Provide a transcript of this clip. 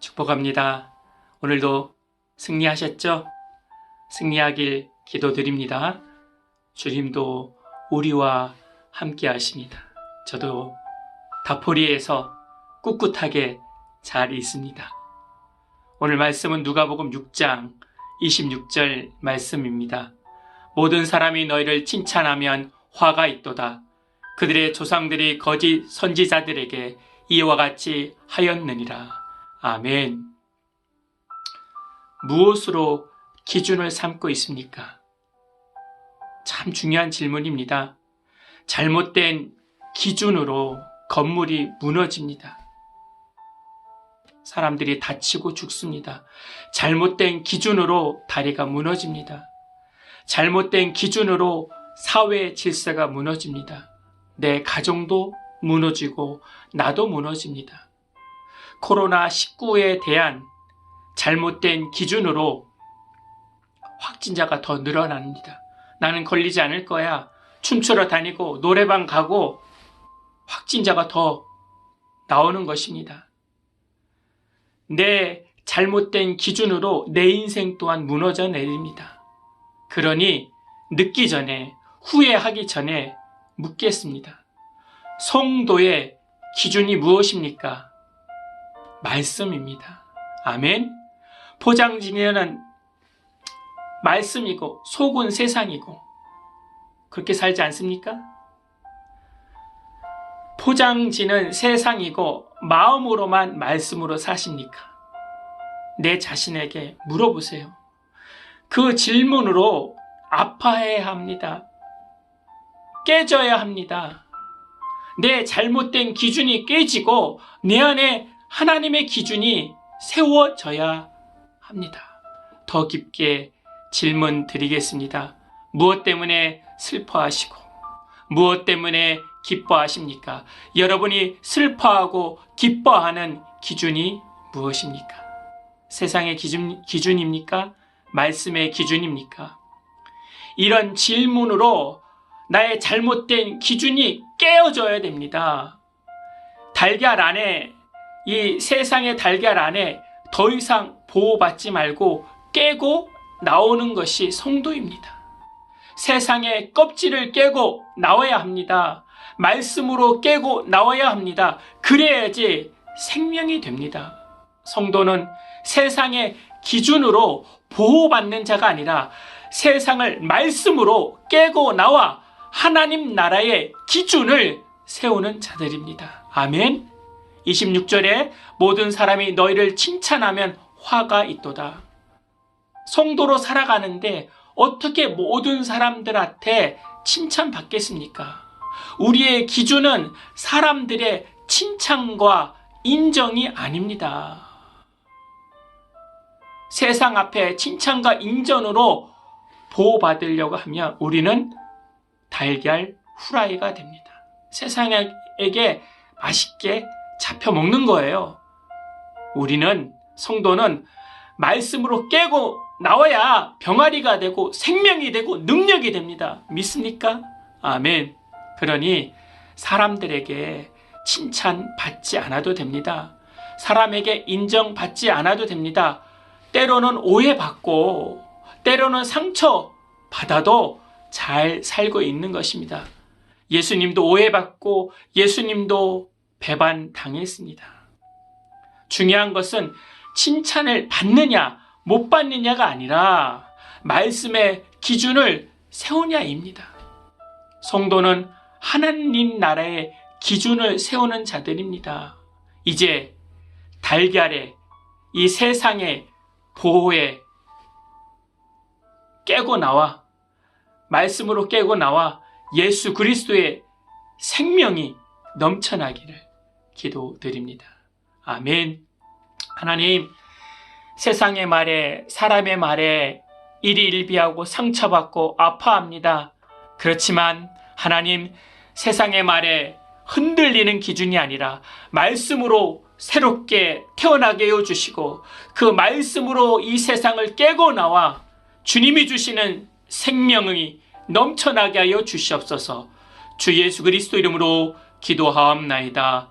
축복합니다. 오늘도 승리하셨죠? 승리하길 기도드립니다. 주님도 우리와 함께 하십니다. 저도 다포리에서 꿋꿋하게 잘 있습니다. 오늘 말씀은 누가복음 6장 26절 말씀입니다. 모든 사람이 너희를 칭찬하면 화가 있도다. 그들의 조상들이 거짓 선지자들에게 이와 같이 하였느니라. 아멘. 무엇으로 기준을 삼고 있습니까? 참 중요한 질문입니다. 잘못된 기준으로 건물이 무너집니다. 사람들이 다치고 죽습니다. 잘못된 기준으로 다리가 무너집니다. 잘못된 기준으로 사회 질서가 무너집니다. 내 가정도 무너지고 나도 무너집니다. 코로나19에 대한 잘못된 기준으로 확진자가 더 늘어납니다. 나는 걸리지 않을 거야. 춤추러 다니고 노래방 가고 확진자가 더 나오는 것입니다. 내 잘못된 기준으로 내 인생 또한 무너져 내립니다. 그러니 늦기 전에 후회하기 전에 묻겠습니다. 성도의 기준이 무엇입니까? 말씀입니다. 아멘. 포장지에는 말씀이고 속은 세상이고 그렇게 살지 않습니까? 포장지는 세상이고 마음으로만 말씀으로 사십니까? 내 자신에게 물어보세요. 그 질문으로 아파해야 합니다. 깨져야 합니다. 내 잘못된 기준이 깨지고 내 안에 하나님의 기준이 세워져야 합니다. 더 깊게 질문 드리겠습니다. 무엇 때문에 슬퍼하시고 무엇 때문에 기뻐하십니까? 여러분이 슬퍼하고 기뻐하는 기준이 무엇입니까? 세상의 기준, 기준입니까? 말씀의 기준입니까? 이런 질문으로 나의 잘못된 기준이 깨어져야 됩니다. 달걀 안에, 이 세상의 달걀 안에 더 이상 보호받지 말고 깨고 나오는 것이 성도입니다. 세상의 껍질을 깨고 나와야 합니다. 말씀으로 깨고 나와야 합니다. 그래야지 생명이 됩니다. 성도는 세상의 기준으로 보호받는 자가 아니라 세상을 말씀으로 깨고 나와 하나님 나라의 기준을 세우는 자들입니다. 아멘. 26절에 모든 사람이 너희를 칭찬하면 화가 있도다. 성도로 살아가는데 어떻게 모든 사람들한테 칭찬받겠습니까? 우리의 기준은 사람들의 칭찬과 인정이 아닙니다. 세상 앞에 칭찬과 인정으로 보호받으려고 하면 우리는 달걀 후라이가 됩니다. 세상에게 맛있게 잡혀 먹는 거예요. 우리는 성도는 말씀으로 깨고 나와야 병아리가 되고 생명이 되고 능력이 됩니다. 믿습니까? 아멘. 그러니 사람들에게 칭찬받지 않아도 됩니다. 사람에게 인정받지 않아도 됩니다. 때로는 오해받고 때로는 상처 받아도 잘 살고 있는 것입니다. 예수님도 오해받고 예수님도 배반 당했습니다. 중요한 것은 칭찬을 받느냐 못 받느냐가 아니라 말씀의 기준을 세우냐입니다. 성도는 하나님 나라의 기준을 세우는 자들입니다. 이제 달걀에 이 세상의 보호에 깨고 나와 말씀으로 깨고 나와 예수 그리스도의 생명이 넘쳐나기를 기도드립니다. 아멘. 하나님, 세상의 말에, 사람의 말에 일희일비하고 상처받고 아파합니다. 그렇지만 하나님, 세상의 말에 흔들리는 기준이 아니라 말씀으로 새롭게 태어나게 해 주시고 그 말씀으로 이 세상을 깨고 나와 주님이 주시는 생명이 넘쳐나게 하여 주시옵소서 주 예수 그리스도 이름으로 기도하옵나이다.